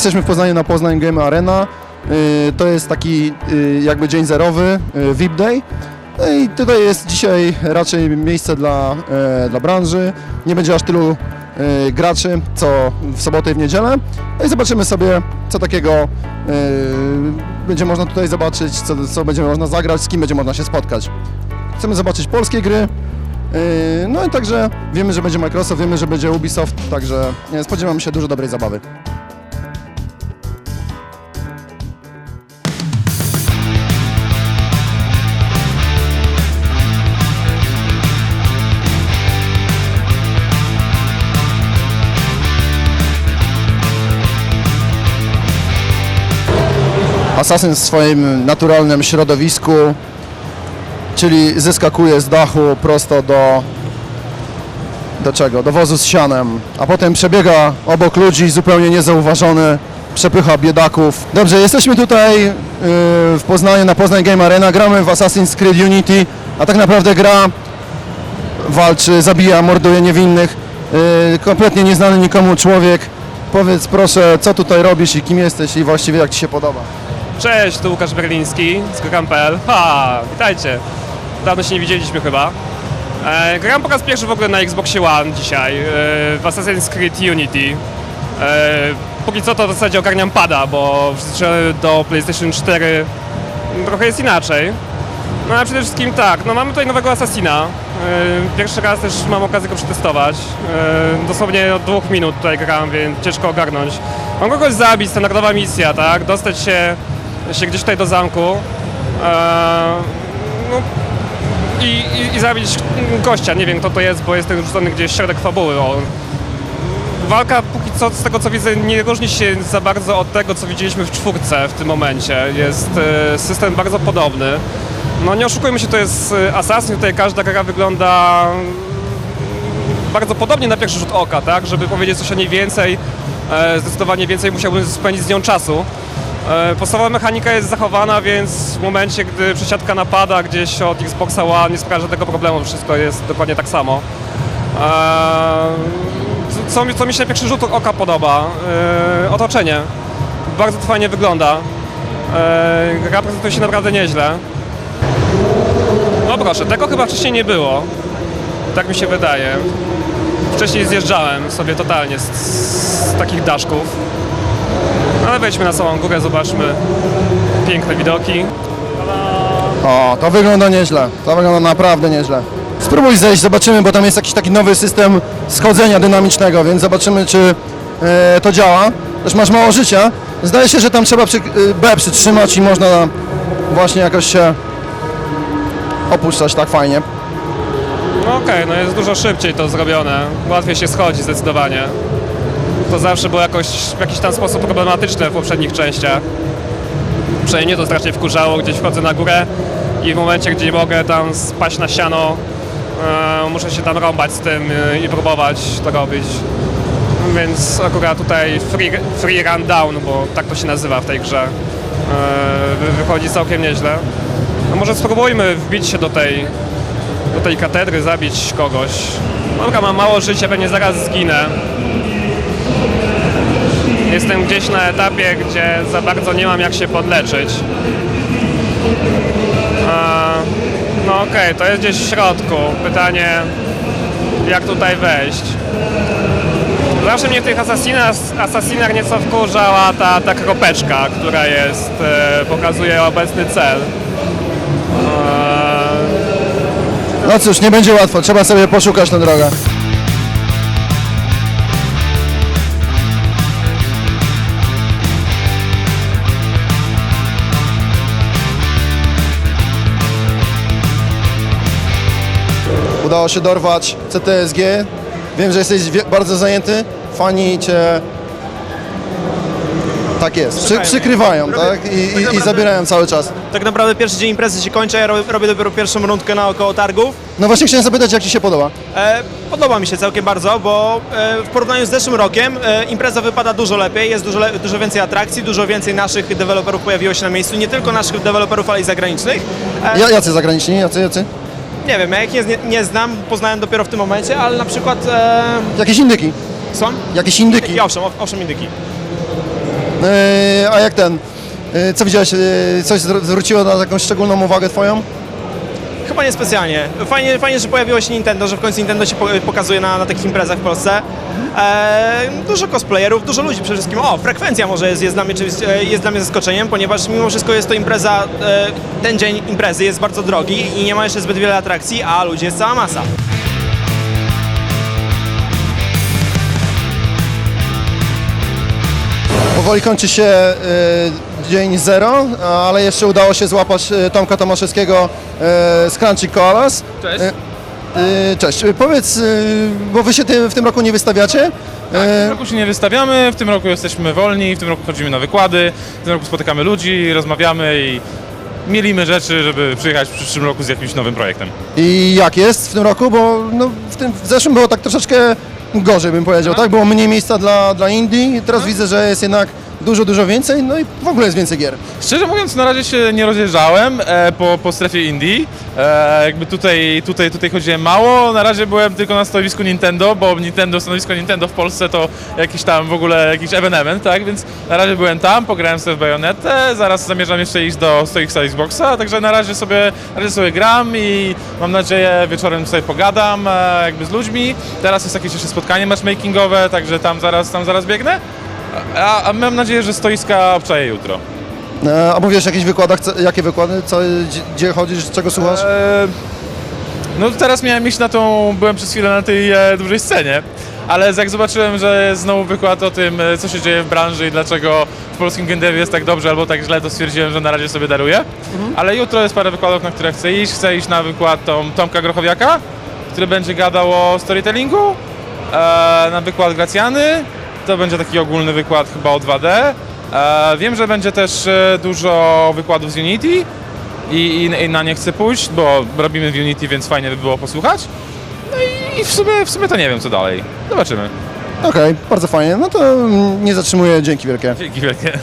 Jesteśmy w Poznaniu na Poznań Game Arena. Y, To jest taki y, jakby dzień zerowy, y, VIP Day. No i tutaj jest dzisiaj raczej miejsce dla, dla branży. Nie będzie aż tylu graczy, co w sobotę i w niedzielę. No i zobaczymy sobie, co takiego będzie można tutaj zobaczyć, co, co będzie można zagrać, z kim będzie można się spotkać. Chcemy zobaczyć polskie gry. No i także wiemy, że będzie Microsoft, wiemy, że będzie Ubisoft, także spodziewamy się dużo dobrej zabawy. Asasyn w swoim naturalnym środowisku, czyli zyskakuje z dachu prosto do do czego? Do wozu z sianem, a potem przebiega obok ludzi zupełnie niezauważony, przepycha biedaków. Dobrze, jesteśmy tutaj yy, w Poznaniu, na Poznań Game Arena, gramy w Assassin's Creed Unity, a tak naprawdę gra walczy, zabija, morduje niewinnych, yy, kompletnie nieznany nikomu człowiek. Powiedz proszę, co tutaj robisz i kim jesteś i właściwie jak Ci się podoba? Cześć, tu Łukasz Berliński z Gram.pl. Ha, witajcie. Dawno się nie widzieliśmy chyba. E, gram po raz pierwszy w ogóle na Xboxie One dzisiaj, e, w Assassin's Creed Unity. E, póki co to w zasadzie ogarniam pada, bo że do PlayStation 4 trochę jest inaczej. No ale przede wszystkim tak, no mamy tutaj nowego Assassina. E, Pierwszy raz też mam okazję go przetestować. E, Dosłownie od dwóch minut tutaj gram, więc ciężko ogarnąć. Mam kogoś zabić, standardowa misja, tak? Dostać się, się gdzieś tutaj do zamku. E, No, i, i, i zabić gościa. Nie wiem kto to jest, bo jestem rzucony gdzieś środek fabuły. O. Walka póki co, z tego co widzę, nie różni się za bardzo od tego, co widzieliśmy w czwórce w tym momencie. Jest e, system bardzo podobny. No nie oszukujmy się, to jest e, Assassin, tutaj każda gra wygląda bardzo podobnie na pierwszy rzut oka, tak? Żeby powiedzieć coś o niej więcej, zdecydowanie więcej musiałbym spędzić z nią czasu. E, Podstawowa mechanika jest zachowana, więc w momencie, gdy przesiadka napada gdzieś od Xboxa One nie sprawia żadnego problemu, wszystko jest dokładnie tak samo. E, Co, mi- co mi się na pierwszy rzut oka podoba? E, Otoczenie. Bardzo to fajnie wygląda. Gra prezentuje się naprawdę nieźle. No proszę, tego chyba wcześniej nie było. Tak mi się wydaje. Wcześniej zjeżdżałem sobie totalnie z, z takich daszków. Ale wejdźmy na samą górę, zobaczmy piękne widoki. O, to wygląda nieźle. To wygląda naprawdę nieźle. Spróbuj zejść, zobaczymy, bo tam jest jakiś taki nowy system schodzenia dynamicznego, więc zobaczymy, czy e, to działa. Też masz mało życia. Zdaje się, że tam trzeba przy, e, B przytrzymać i można właśnie jakoś się opuszczać tak fajnie. No okej, no jest dużo szybciej to zrobione. Łatwiej się schodzi zdecydowanie. To zawsze było jakoś, w jakiś tam sposób problematyczne w poprzednich częściach. Przynajmniej mnie to strasznie wkurzało, gdzieś wchodzę na górę i w momencie, gdzie mogę tam spaść na siano, e, muszę się tam rąbać z tym e, i próbować to robić. Więc akurat tutaj free, free run down, bo tak to się nazywa w tej grze, e, wy- wychodzi całkiem nieźle. No może spróbujmy wbić się do tej, do tej katedry, zabić kogoś. Dobra, mam mało życia, pewnie zaraz zginę. Jestem gdzieś na etapie, gdzie za bardzo nie mam jak się podleczyć. No okej, to jest gdzieś w środku. Pytanie, jak tutaj wejść. Zawsze mnie w tych asasinach, nieco wkurzała ta, ta kropeczka, która jest, e, pokazuje obecny cel. No cóż, nie będzie łatwo, trzeba sobie poszukać tę drogę. Udało się dorwać CTSG. Wiem, że jesteś bardzo zajęty. Fani cię... Tak jest, przy, przykrywają, tak? I, i, I zabierają cały czas. Tak naprawdę pierwszy dzień imprezy się kończy, ja robię, robię dopiero pierwszą rundkę naokoło targów. No właśnie chciałem zapytać, jak Ci się podoba? E, podoba mi się całkiem bardzo, bo e, w porównaniu z zeszłym rokiem e, impreza wypada dużo lepiej, jest dużo, le, dużo więcej atrakcji, dużo więcej naszych deweloperów pojawiło się na miejscu, nie tylko naszych deweloperów, ale i zagranicznych. E, Ja, jacy zagraniczni, jacy, jacy? Nie wiem, ja ich nie, nie znam, poznałem dopiero w tym momencie, ale na przykład... E, Jakieś indyki, są? jakieś indyki. I owszem, owszem indyki. E, a jak ten, e, co widziałeś, e, coś zwr- zwróciło na taką szczególną uwagę twoją? Chyba niespecjalnie. Fajnie, fajnie, że pojawiło się Nintendo, że w końcu Nintendo się po, pokazuje na, na takich imprezach w Polsce. Eee, dużo cosplayerów, dużo ludzi przede wszystkim. O, frekwencja może jest, jest, dla mnie, jest dla mnie zaskoczeniem, ponieważ mimo wszystko jest to impreza, e, ten dzień imprezy jest bardzo drogi i nie ma jeszcze zbyt wiele atrakcji, a ludzi jest cała masa. Powoli kończy się e, dzień zero, ale jeszcze udało się złapać e, Tomka Tomaszewskiego e, z Crunchy Koalas. Cześć. Cześć, powiedz, bo wy się w tym roku nie wystawiacie? W tym roku się nie wystawiamy, w tym roku jesteśmy wolni, w tym roku chodzimy na wykłady, w tym roku spotykamy ludzi, rozmawiamy i mielimy rzeczy, żeby przyjechać w przyszłym roku z jakimś nowym projektem. I jak jest w tym roku? Bo no, w, tym, w zeszłym było tak troszeczkę gorzej, bym powiedział, tak? Było mniej miejsca dla, dla Indii, teraz widzę, że jest jednak dużo, dużo więcej, no i w ogóle jest więcej gier. Szczerze mówiąc, na razie się nie rozjeżdżałem e, po, po strefie Indii. E, jakby tutaj, tutaj, tutaj chodziłem mało. Na razie byłem tylko na stanowisku Nintendo, bo Nintendo, stanowisko Nintendo w Polsce to jakiś tam w ogóle jakiś evenement, tak? Więc na razie byłem tam, pograłem sobie w Bayonetę, zaraz zamierzam jeszcze iść do stoiska Xboxa, także na razie sobie, na razie sobie gram i mam nadzieję wieczorem sobie pogadam e, jakby z ludźmi. Teraz jest jakieś jeszcze spotkanie matchmakingowe, także tam zaraz, tam zaraz biegnę. A, a mam nadzieję, że stoiska obczaję jutro. E, a mówisz o jakichś wykładach, co, jakie wykłady, co, gdzie, gdzie chodzisz, czego słuchasz? E, No teraz miałem iść na tą, byłem przez chwilę na tej e, dużej scenie, ale jak zobaczyłem, że jest znowu wykład o tym, e, co się dzieje w branży i dlaczego w polskim game devie jest tak dobrze albo tak źle, to stwierdziłem, że na razie sobie daruję. Ale jutro jest parę wykładów, na które chcę iść. Chcę iść na wykład Tom, Tomka Grochowiaka, który będzie gadał o storytellingu, e, na wykład Gracjany, to będzie taki ogólny wykład chyba o 2D. E, wiem, że będzie też e, dużo wykładów z Unity, i, i, i na nie chcę pójść, bo robimy w Unity, więc fajnie by było posłuchać. No i w sumie, w sumie to nie wiem co dalej. Zobaczymy. Okej, bardzo fajnie, no to mm, nie zatrzymuję, dzięki wielkie. Dzięki wielkie.